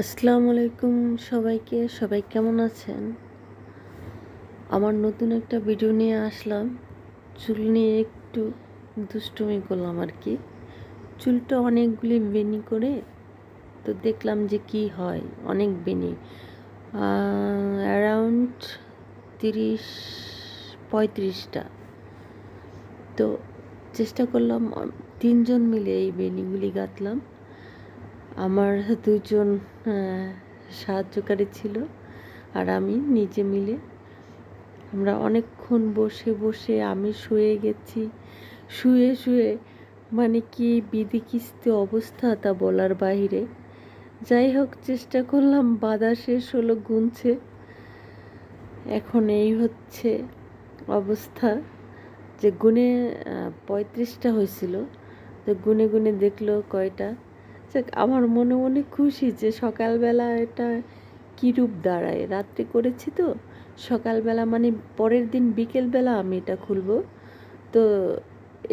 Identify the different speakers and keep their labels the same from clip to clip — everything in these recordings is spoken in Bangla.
Speaker 1: আসসালামু আলাইকুম সবাইকে, সবাই কেমন আছেন? আমার নতুন একটা ভিডিও নিয়ে আসলাম। চুল নিয়ে একটু দুষ্টুমি করলাম আর কি। চুলটা অনেকগুলি বেনি করে তো দেখলাম যে কি হয়, অনেক বেনি। অ্যারাউন্ড তিরিশ, পঁয়ত্রিশটা। তো চেষ্টা করলাম তিনজন মিলে এই বেনিগুলি গাঁথলাম আমার দুজন সাহায্যকারী ছিল আর আমি নিজে মিলে। আমরা অনেকক্ষণ বসে বসে আমি শুয়ে গেছি। শুয়ে শুয়ে মানে কি বিদিকিস্তে অবস্থা তা বলার বাইরে যাই হোক, চেষ্টা করলাম, বাধা শেষ হলো, গুনছে। এখন এই হচ্ছে অবস্থা যে গুনে পঁয়ত্রিশটা হয়েছিল। তো গুনে গুনে দেখল কয়টা। যাক, আমার মনে মনে খুশি যে সকালবেলা এটা কী রূপ দাঁড়ায়? রাত্রে করেছি তো। সকালবেলা মানে পরের দিন বিকেলবেলা আমি এটা খুলব। তো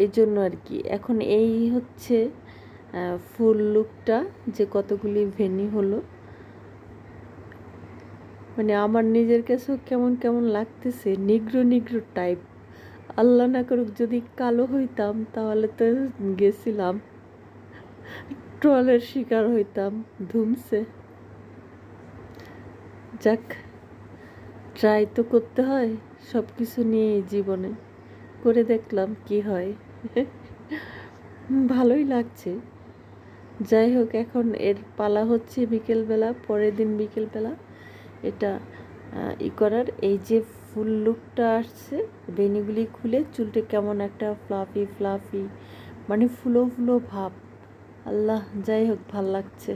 Speaker 1: এই জন্য আর কি। এখন এই হচ্ছে ফুল লুকটা যে কতগুলি ভেনি হলো। মানে আমার নিজের কাছেও কেমন কেমন লাগতেছে, নিগ্রো নিগ্রো টাইপ। আল্লাহ না করুক যদি কালো হইতাম, তাহলে তো গেছিলাম। ট্রলের শিকার হইতাম, ধুমসে। যাক ট্রাই তো করতে হয় সব কিছু নিয়ে জীবনে। করে দেখলাম কি হয়। ভালোই লাগছে। যাই হোক, এখন এর পালা হচ্ছে বিকেলবেলা, পরের দিন বিকেলবেলা। এটা ই করার, এই যে ফুল লুকটা আসছে, বেনিগুলি খুলে চুলটা কেমন একটা ফ্লাফি ফ্লাফি মানে ফুলো ফুলো ভাব। আল্লাহ যাই হোক ভালো লাগছে।